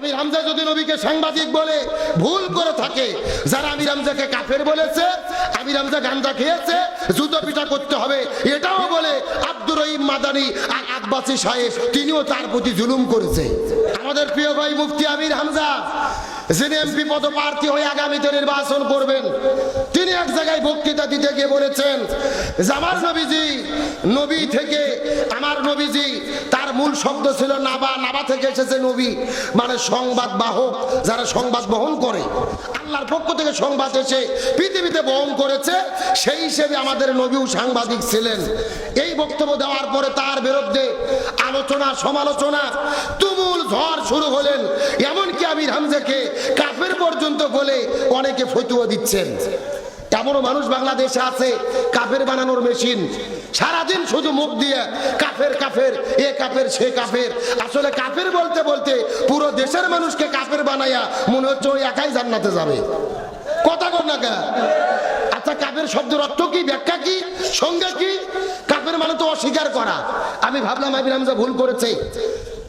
আমির হামজা যদি নবীকে সাংবাদিক বলে ভুল করে থাকে, যারা আমির হামজাকে কাফের বলেছে, আমির হামজা গাঞ্জা খেয়েছে, জুতো পিঠা করতে হবে, এটাও বলে আব্দুর রহিম মাদানি আর আব্বাসী সাহেব, তিনিও তার প্রতি জুলুম করেছে। আমাদের প্রিয় ভাই মুফতি আমির হামজা, যিনি এমপি পদপ্রার্থী হয়ে আগামীতে নির্বাচন করবেন, তিনি এক জায়গায় বক্তৃতা দিতে গিয়ে বলেছেন যে, আমার নবীজি, নবী থেকে আমার নবীজি, তার মূল শব্দ ছিল নাবা থেকে এসেছে নবী। মানে সংবাদ বাহক যারা সংবাদ বহন করে, আল্লাহর পক্ষ থেকে সংবাদ এসে পৃথিবীতে বহন করেছে, সেই হিসেবে আমাদের নবীও সাংবাদিক ছিলেন। এই বক্তব্য দেওয়ার পরে তার বিরুদ্ধে আলোচনা, সমালোচনা, তুমুল ঝড় শুরু হলেন। এমনকি আমির হামজাকে কাফের পর্যন্ত বলে অনেকে ফতুয়া দিচ্ছেন। এমনও মানুষ বাংলাদেশে আছে, কাফের বানানোর মেশিন। সারাদিন শুধু মুখ দিয়ে কাফের কাফের, এ কাফের, সে কাফের। আসলে কাফের বলতে বলতে পুরো দেশের মানুষকে কাফের বানাইয়া মনে হচ্ছে ওই একাই জান্নাতে যাবে। কথা কর না? আচ্ছা কাফের শব্দের অর্থ কি, ব্যাখ্যা কি, সংজ্ঞা কি? কাফের মানে তো অস্বীকার করা। আমি ভাবলাম আবির ভুল করেছে।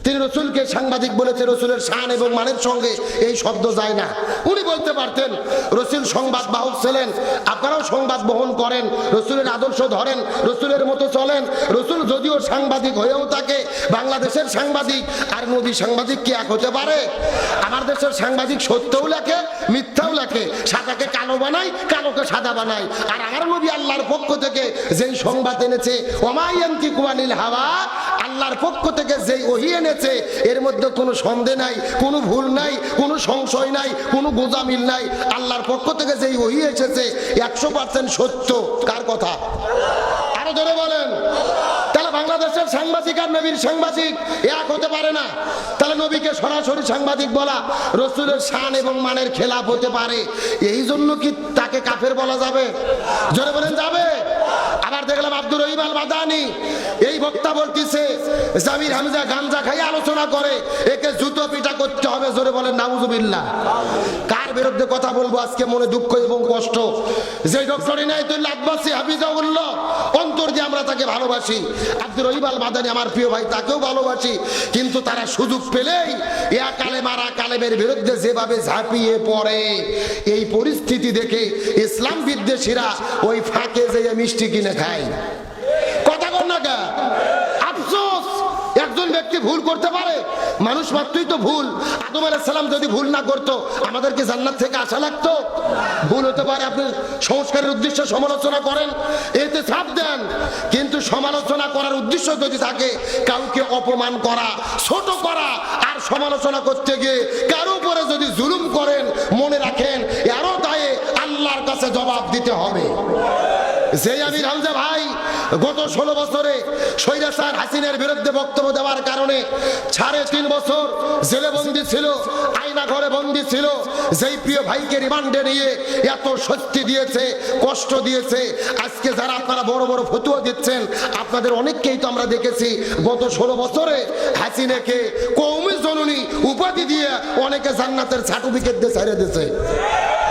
তিনি রসুলকে সাংবাদিক বলেছে, রসুলের শান এবং মানের সঙ্গে এই শব্দ যায় না। উনি বলতে পারতেন, রসুল সংবাদ বাহক ছিলেন, আপনারাও সংবাদ বহন করেন, রসুলের আদর্শ ধরেন, রসুলের মতো চলেন। রসুল যদিও সাংবাদিক হয়েও থাকে, বাংলাদেশের সাংবাদিক, আর নবী সাংবাদিক কি এক হতে পারে? আমার দেশের সাংবাদিক সত্যও লেখে, মিথ্যাও লেখে, সাদাকে কালো বানায়, কালোকে সাদা বানায়। আর আমার নবী আল্লাহর পক্ষ থেকে যেই সংবাদ এনেছে ওমায়ান্তি কুয়ানিল হাওয়া আল্লাহর পক্ষ থেকে যেই ওহি এনেছে, এর মধ্যে কোনো সন্দেহ নাই, কোনো ভুল নাই, কোনো সংশয় নাই, কোনো গোজামিল নাই। আল্লাহর পক্ষ থেকে যেই ওহি এসেছে, একশো পার্সেন্ট সত্য। কার কথা? আরও ধরে বলেন। বাংলাদেশের সাংবাদিক আর নবীর সাংবাদিক এক হতে পারে না। তাহলে নবীকে সরাসরি সাংবাদিক বলা রসুলের শান এবং মানের খেলাপ হতে পারে। এই জন্য কি তাকে কাফের বলা যাবে? জোরে বলেন, যাবে? আবার দেখলাম আব্দুর রহিম আল বাদানি এই বক্তা বলতেছে, জামির হামজা গাঞ্জা খাই আলোচনা করে, একে জুতো পিটা করতে হবে, জোরে বলেন, নাউজুবিল্লাহ। কার বিরুদ্ধে কথা বলব? আজকে মনে দুঃখ এবং কষ্ট। যে ডক্টর ইনায়তুল্লাহ আব্বাসি হাফিজাউল্লাহ, অন্তর দিয়ে আমরা তাকে ভালোবাসি। আব্দুর রহিম আল মাদানি আমার প্রিয় ভাই, তাকেও ভালোবাসি, কিন্তু তারা সুযোগ পেলেই ইয়া কালেমারা কালেমের বিরুদ্ধে যেভাবে ঝাঁপিয়ে পড়ে, এই পরিস্থিতি দেখে ইসলাম বিদ্বেষীরা ওই ফাঁকে যেয়ে মিষ্টি কিনে খায় কথা কর না আফসোস, একজন ব্যক্তি ভুল করতে পারে। মানুষ মাত্রই তো ভুল। আদম সালাম যদি ভুল না করতো, আমাদেরকে জান্নাত থেকে আশা লাগতো? ভুল হতে পারে আপনি সংস্কারের উদ্দেশ্যে সমালোচনা করেন, এতে ছাপ দেন। কিন্তু সমালোচনা করার উদ্দেশ্য যদি থাকে, কাউকে অপমান করা, ছোট করা, আর সমালোচনা করতে গিয়ে কারও উপরে যদি জুলুম করেন, মনে রাখেন, এরও দায়ে আল্লাহর কাছে জবাব দিতে হবে। যে আমির হামজা ভাই, গত ষোলো বছরে সৈরাসার হাসিনের বিরুদ্ধে বক্তব্য দেওয়ার কারণে সাড়ে তিন বছর জেলে বন্দি ছিল, আয়না ঘরে বন্দি ছিল। যেই প্রিয় ভাইকে রিমান্ডে নিয়ে এত শক্তি দিয়েছে, কষ্ট দিয়েছে, আজকে যারা আপনারা বড় বড় ফতুয়া দিচ্ছেন, আপনাদের অনেককেই তো আমরা দেখেছি, গত ষোলো বছরে হাসিনাকে কৌমি জননী উপাধি দিয়ে অনেকে জান্নাতের সার্টিফিকেট দিয়ে ছেড়ে দিয়েছে।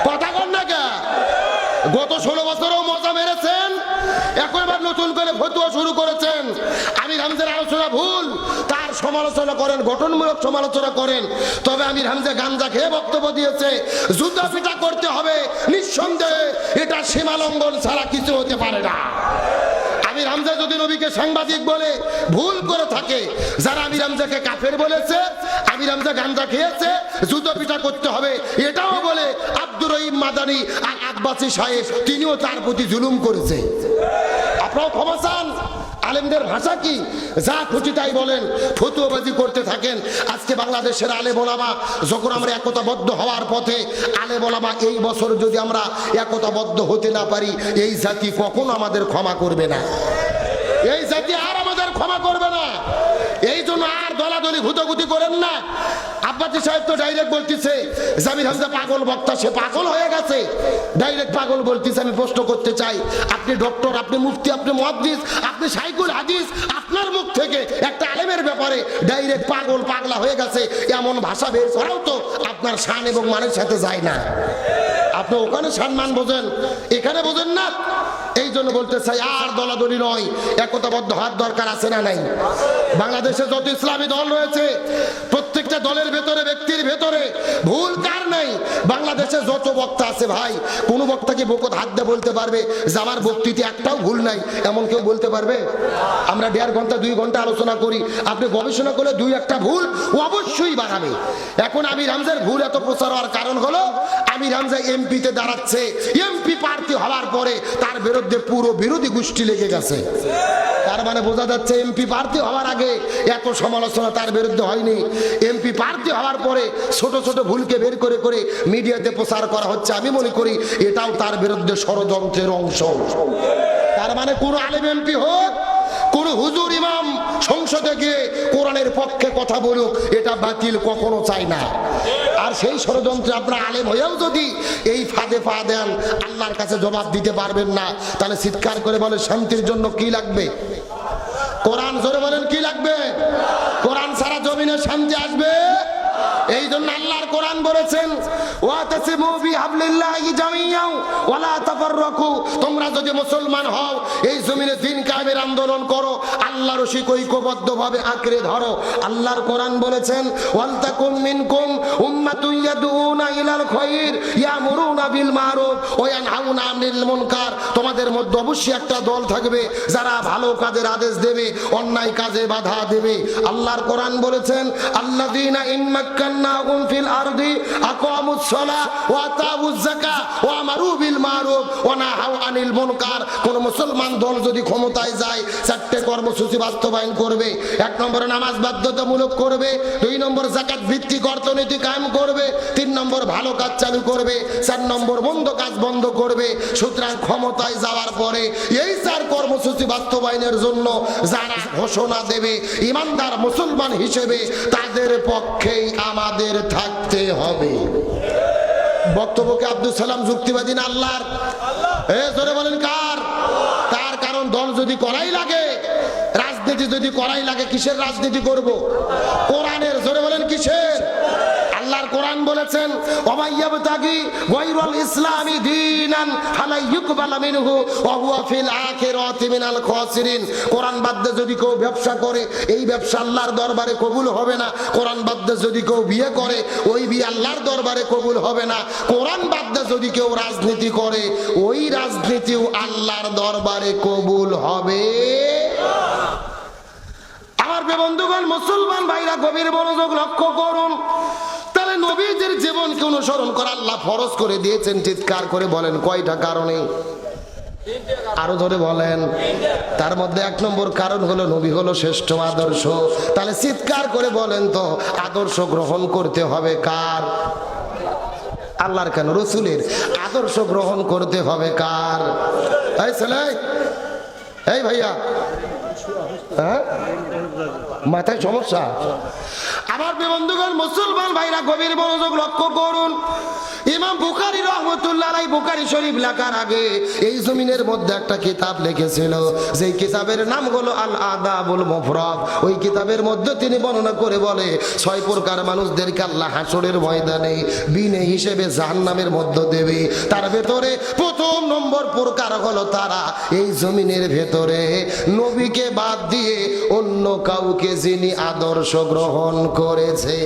কথা কর না কে? গত ষোলো বছরও মজা মেরেছেন। এখন নতুন করে ফতুয়া শুরু করেছেন। আমির হামজার আলোচনা ভুল। তার সমালোচনা করেন, গঠনমূলক সমালোচনা করেন। তবে আমির হামজা গাঞ্জা খেয়ে বক্তব্য দিয়েছে জুতা পিটা করতে হবে। নিঃসন্দেহে এটা সীমালঙ্ঘন ছাড়া কিছু হতে পারে না। আমির হামজা যদি নবীকে সাংবাদিক বলে ভুল করে থাকে, যারা আমির হামজাকে কাফের বলেছে, আমির হামজা গাঞ্জা খেয়েছে, জুতো পিঠা করতে হবে, এটাও বলে আব্দুর রহিম মাদানি আর আব্বাসী সাহেব, তিনিও তার প্রতি জুলুম করেছে। আপনারাও ক্ষমা চান। আলেমদের ভাষা কি? যা খুশি তাই বলেন, ফতুয়াবাজি করতে থাকেন। আজকে বাংলাদেশের আলে বলামা যখন আমরা একতাবদ্ধ হওয়ার পথে আলে বলামা এই বছর যদি আমরা একতাবদ্ধ হতে না পারি, এই জাতি কখন আমাদের ক্ষমা করবে না। এই জাতি আর আমাদের ক্ষমা করবে না। এই জন্য আর দলাদলি ভূতগুতি করেন না। আব্বাসি সাহেব তো ডাইরেক্ট বলতেছে, জামির হামজা পাগল বক্তা, সে পাগল হয়ে গেছে। ডাইরেক্ট পাগল বলতেছে, আমি প্রশ্ন করতে চাই, আপনি ডক্টর আপনি মুফতি, আপনি মহাদ্দিস, আপনি সাইকুল হাদিস, আপনার মুখ থেকে একটা আলেমের ব্যাপারে ডাইরেক্ট পাগল, পাগলা হয়ে গেছে, এমন ভাষা বের করাও তো আপনার শান এবং মানের সাথে যায় না। আপনি ওখানে সম্মান বোঝেন, এখানে বোঝেন না এই জন্য বলতে চাই, আর দলাদলি নয়। একতাবদ্ধ হওয়ার দরকার আছে না নাই? বাংলাদেশে যত ইসলামী দল রয়েছে, প্রত্যেকটা দলের ভেতরে, ব্যক্তির ভেতরে ভুল কার নাই? বাংলাদেশে যত বক্তা আছে ভাই, কোন বক্তা কি বকত হাত দিয়ে বলতে পারবে যে আমার বক্তৃতা একটাও ভুল নাই? এমন কেউ বলতে পারবে? আমরা দেড় ঘণ্টা, দুই ঘণ্টা আলোচনা করি। আপনি গবেষণা করলে দুই একটা ভুল অবশ্যই বাড়াবে। এখন আমি রামজার ভুল এত প্রচার হওয়ার কারণ হলো, আমি রামজা এমপিতে দাঁড়াচ্ছে। এমপি প্রার্থী হওয়ার পরে তার বিরুদ্ধে পুরো বিরোধী গোষ্ঠী লেগে গেছে। তার মানে বোঝা যাচ্ছে এমপি প্রার্থী হওয়ার আগে এত সমালোচনা তার বিরুদ্ধে হয়নি। এমপি প্রার্থী হওয়ার পরে ছোট ছোট ভুলকে বের করে করে মিডিয়াতে প্রচার করা হচ্ছে। আমি মনে করি এটাও তার বিরুদ্ধে ষড়যন্ত্রের অংশ। তার মানে কোনো আলেম এমপি হোক, কোন হুজুর, ইমাম সংসদে গিয়ে কোরআনের পক্ষে কথা বলুক, এটা বাতিল কখনো চাই না। আর সেই ষড়যন্ত্রে আপনার আলেম হয়েও যদি এই ফাঁদে পা দেন, আল্লাহর কাছে জবাব দিতে পারবেন না। তাহলে চিৎকার করে বলে, শান্তির জন্য কি লাগবে? কোরআন জোরে বলেন, কি লাগবে? কোরআন সারা জমিনে শান্তি আসবে? এই জন্য আল্লাহর কোরআন বলেছেন তোমরা যদি মুসলমান হও, এই জমিনে দিন কায়েমের আন্দোলন করো, আল্লাহর রশিক ঐক্যবদ্ধভাবে আঁকড়ে ধরো। আল্লাহর কোরআন বলেছেন ওয়ালতাকুম মিনকুম উম্মাতুন ইয়াদউনা ইলাল খায়র ইয়ামুরুনা বিল মারুফ, ওয়া ইয়ানহাউনা আনিল মুনকার। তোমাদের মধ্যে অবশ্যই একটা দল থাকবে, যারা ভালো কাজের আদেশ দেবে, অন্যায় কাজে বাধা দেবে। আল্লাহর কোরআন বলেছেন, আল্লাযীনা ইম্মাক্কান্নাহুম ফিল মুসলমান দল যদি ক্ষমতায় যায়, চারটে কর্মসূচি বাস্তবায়ন করবে, এক নম্বরে নামাজ বাধ্যতামূলক করবে, দুই নম্বর জাকাত ভিত্তিক অর্থনীতি কায়েম করবে, তিন নম্বর ভালো কাজ চালু করবে, চার নম্বর বন্ধ কাজ বন্ধ করবে। সুতরাং ক্ষমতায় যাওয়ার পরে এই কর্মসূচি বাস্তবায়নের জন্য যারা ঘোষণা দেবে, ইমানদার মুসলমান হিসেবে তাদের পক্ষেই আমাদের থাকতে হবে। বক্তব্যকে আব্দুল সালাম যুক্তিবাদী না আল্লাহর? এ, জোরে বলেন কার? তার কারণ দল যদি করাই লাগে, রাজনীতি যদি করাই লাগে, কিসের রাজনীতি করব? কোরআনের, জোরে বলেন কিসের? বলেছেন যদি কেউ ব্যবসা করে, এই ব্যবসা আল্লাহর দরবারে কবুল হবে না। যদি কেউ বিয়ে করে, ওই আল্লাহর দরবারে কবুল হবে না। যদি কেউ রাজনীতি করে, ওই রাজনীতিও আল্লাহর দরবারে কবুল হবে। আমার বন্ধুগণ, মুসলমান ভাইরা, গভীর মনোযোগ লক্ষ্য করুন। নবীদের জীবনকে অনুসরণ করা আল্লাহ ফরজ করে দিয়েছেন, চিৎকার করে বলেন, কয়টা কারণে? আরও ধরে বলেন, তার মধ্যে এক নম্বর কারণ হলো নবী হলো শ্রেষ্ঠ আদর্শ। তাহলে চিৎকার করে বলেন তো, আদর্শ গ্রহণ করতে হবে কার? আল্লাহর কেন? রসুলের। আদর্শ গ্রহণ করতে হবে কার? এই এই ভাইয়া হ্যাঁ? মাথায় সমস্যা? আমার প্রিয় বন্ধুগণ মুসলমান ভাইরা, গভীর মনোযোগ লক্ষ্য করুন। ইমাম বুখারি রহমতুল্লাহ বুখারি শরীফ লেখার আগে এই জমিনের মধ্যে একটা কিতাব লিখেছিল। যেই কিতাবের নাম হলো আল আদাবুল মুফরাদ। ওই কিতাবের মধ্যে তিনি বর্ণনা করে বলে, ছয় প্রকার মানুষদেরকে আল্লাহ হাসরের ময়দানে বিনে হিসেবে জাহান্নামের মধ্য দেবে। তার ভেতরে প্রথম নম্বর প্রকার হলো তারা এই জমিনের ভেতরে নবীকে বাদ দিয়ে অন্য কাউকে যিনি আদর্শ গ্রহণ করেছে।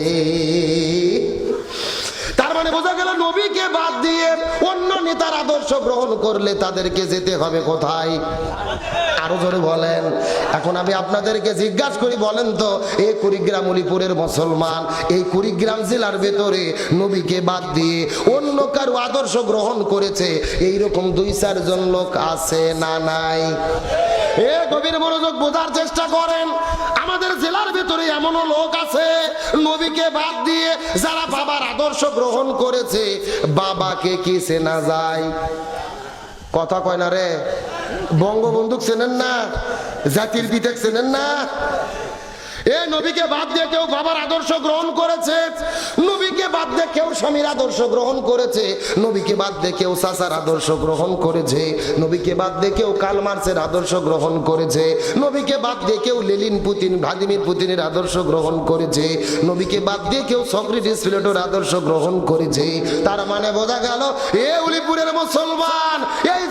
তার মানে বোঝা গেল নবীকে বাদ দিয়ে অন্য নেতার আদর্শ গ্রহণ করলে তাদেরকে যেতে হবে কোথায়? আরও জোরে বলেন। এখন আমি আপনাদেরকে জিজ্ঞাসা করি, বলেন তো এই কুড়িগ্রাম উলিপুরের মুসলমান, এই কুড়িগ্রাম জেলার ভেতরে নবীকে বাদ দিয়ে অন্য কারও আদর্শ গ্রহণ করেছে, এইরকম দুই চারজন লোক আছে না নাই? এ গভীর মনোযোগ বোঝার চেষ্টা করেন। আমাদের জেলার ভিতরে এমনও লোক আছে, নবীকে বাদ দিয়ে যারা বাবার আদর্শ গ্রহণ করেছে, বাবাকে কি চেনা যায়? কথা কয় না রে? বঙ্গবন্ধু চেনেন না? জাতির পিতা চেনেন না? এ নবীকে বাদ দিয়ে কেউ বাবার আদর্শ গ্রহণ করেছে, নবীকে বাদ দিয়ে কেউ স্বামীর আদর্শ গ্রহণ করেছে, নবীকে বাদ দিয়ে কেউ সাসার আদর্শ গ্রহণ করেছে, নবীকে বাদ দিয়ে কেউ কাল মার্সের আদর্শ গ্রহণ করেছে, নবীকে বাদ দিয়ে কেউ লেলিন পুতিন ভ্লাদিমির পুতিনের আদর্শ গ্রহণ করেছে, নবীকে বাদ দিয়ে কেউ সক্রেটিস প্লেটোর আদর্শ গ্রহণ করেছে। তার মানে বোঝা গেল, এ উলিপুরের মুসলমান, এই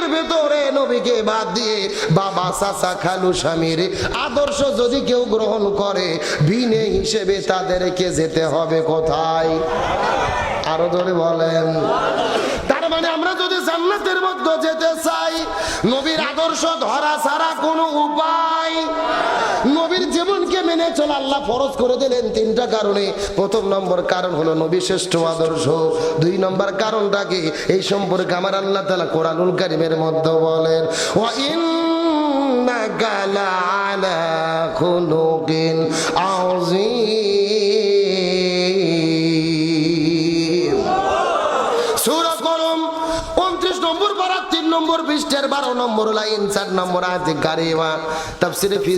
জমিনের ভেতরে নবীকে বাদ দিয়ে বাবা, চাচা, খালু, স্বামীর আদর্শ যদি কেউ গ্রহণ করে বিনে হিসেবে তাদেরকে যেতে হবে কোথায়? আরও ধরে বলেন। তার মানে আমরা যদি জান্নাতের মধ্যে যেতে চাই, নবীর আদর্শ ধরা ছাড়া কোনো উপায় মেনে চলা, আল্লাহ ফরজ করে দিলেন তিনটা কারণে। প্রথম নম্বর কারণ হলো নবী শ্রেষ্ঠ আদর্শ। দুই নম্বর কারণটা কি? এই সম্পর্কে আমার আল্লাহ তালা কোরআনুল কারিমের মধ্যে বলেন ও ইন্নাকা গালা খুলুকিন নম্বর লাইন 4 নম্বর আয়াতে কারিমা তাফসিরে ফি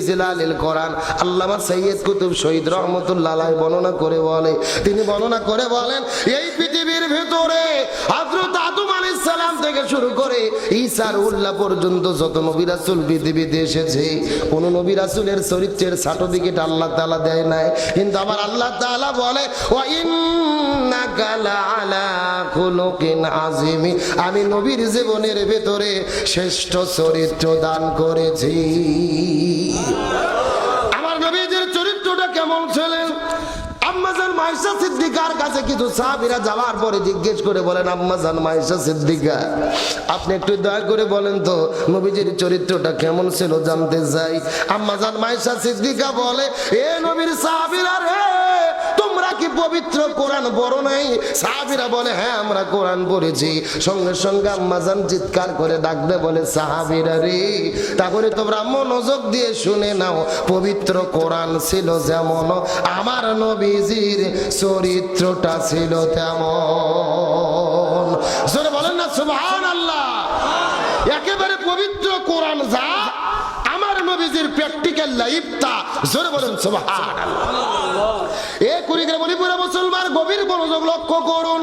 কোরআন, আল্লামা সৈয়দ কুতুব শহীদ রহমাতুল্লাহ বর্ণনা করে বলে, তিনি বর্ণনা করে বলেন, এই পৃথিবীর ভিতরে হযরত আদম আলাইহিস সালাম থেকে শুরু করে ঈসার উল্লাহ পর্যন্ত যত পৃথিবীতে এসেছে, কোন নবী রাসূলের চরিত্রের সার্টিফিকেট আল্লাহ তাআলা দেয় নাই। কিন্তু আমার আল্লাহ তাআলা বলে আমি নবীর জীবনের ভেতরে শ্রেষ্ঠ চরিত্র দান করেছি। আমার নবীদের চরিত্রটা কেমন ছিলেন আম্মাজান মাইশা সিদ্দিকার কাছে কিছু সাহাবীরা যাওয়ার পরে জিজ্ঞেস করে বলেন, আম্মাজান সিদ্দিকা, আপনি একটু দয়া করে বলেন তো, নবীজির চরিত্রটা কেমন ছিল জানতে চাই। আম্মাজান মাইশা সিদ্দিকা বলে, এ নবীর সাহাবীরা রে কি পবিত্র কোরআন পড়ো নাই? সাহাবীরা বলে হ্যাঁ আমরা কোরআন পড়েছি। সঙ্গে সঙ্গে আম্মাজান চিৎকার করে ডাকবে, বলে, সাহাবীরা রে তারপরে তোমরা মনোযোগ দিয়ে শুনে নাও, পবিত্র কোরআন ছিল যেমন আমার নবীজির, চরিত্রটা ছিল তেমন। বলেন না সুবহান আল্লাহ একেবারে পবিত্র কোরআন যা নবীজির প্র্যাকটিক্যাল লাইফটা জোরে বলেন সুবহান আল্লাহ এ কুড়িগ্রাম মণিপুরে মুসলমান গভীর মনোযোগ লক্ষ্য করুন।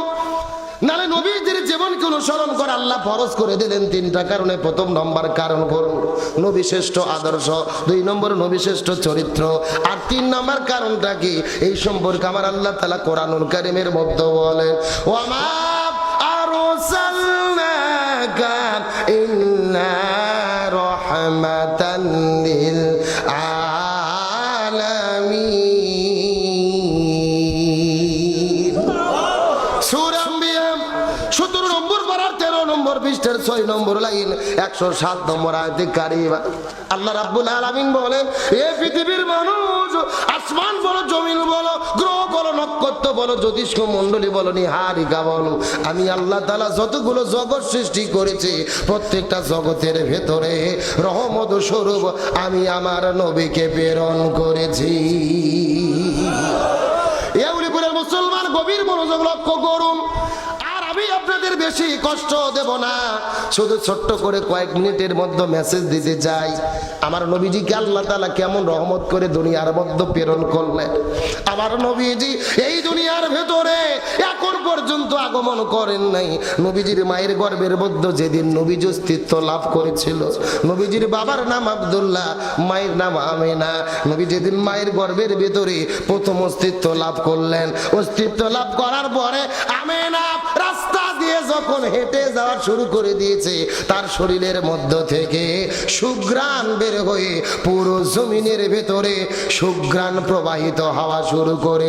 নালে নবীজির জীবনকে অনুসরণ করে আল্লাহ ফরজ করে দিলেন তিনটা কারণে। প্রথম নম্বর কারণ করুন নবী শ্রেষ্ঠ আদর্শ, দুই নম্বর নবী শ্রেষ্ঠ চরিত্র, আর তিন নম্বর কারণটা কি? এই সম্পর্কে আমার আল্লাহ তালা কোরআনুল কারিমের মধ্যে বলেন ও আমার 6 নম্বর লাইন 107 নম্বর আয়াতে কারিমা। আল্লাহ রাব্বুল আলামিন বলেন, এ পৃথিবীর মানুষ, আসমান বলো, জমিন বলো, গ্রহ বলো, নক্ষত্র বলো, জ্যোতিষ্ক মণ্ডলী বলো, নিহারিকা বলো, আমি আল্লাহ তালা যতগুলো জগৎ সৃষ্টি করেছি, প্রত্যেকটা জগতের ভেতরে রহমত স্বরূপ আমি আমার নবীকে প্রেরণ করেছি। এউলিপুরের মুসলমান গভীর মনোযোগ লক্ষ্য করুন বেশি কষ্ট দেব না। শুধু ছোট্ট করে কয়েক মিনিটের মধ্যে মেসেজ দিতে চাই। আমার নবীজিকে আল্লাহ তালা কেমন রহমত করে দুনিয়ার মধ্যে প্রেরণ করলেন। আমার নবীজি এই দুনিয়ার ভেতরে এখন পর্যন্ত আগমন করেন নাই। নবীজির মায়ের গর্ভের মধ্যে যেদিন নবীজ অস্তিত্ব লাভ করেছিল, নবীজির বাবার নাম আব্দুল্লাহ, মায়ের নাম আমেনা। নবী যেদিন মায়ের গর্ভের ভেতরে প্রথম অস্তিত্ব লাভ করলেন, অস্তিত্ব লাভ করার পরে আমেনা রাস্তা দিয়ে যখন হেঁটে যাওয়া শুরু করে দিয়েছে, তার শরীরের মধ্য থেকে সুগ্রাণ বের হয়ে পুরো জমিনের ভেতরে সুগ্রাণ প্রবাহিত হওয়া শুরু করে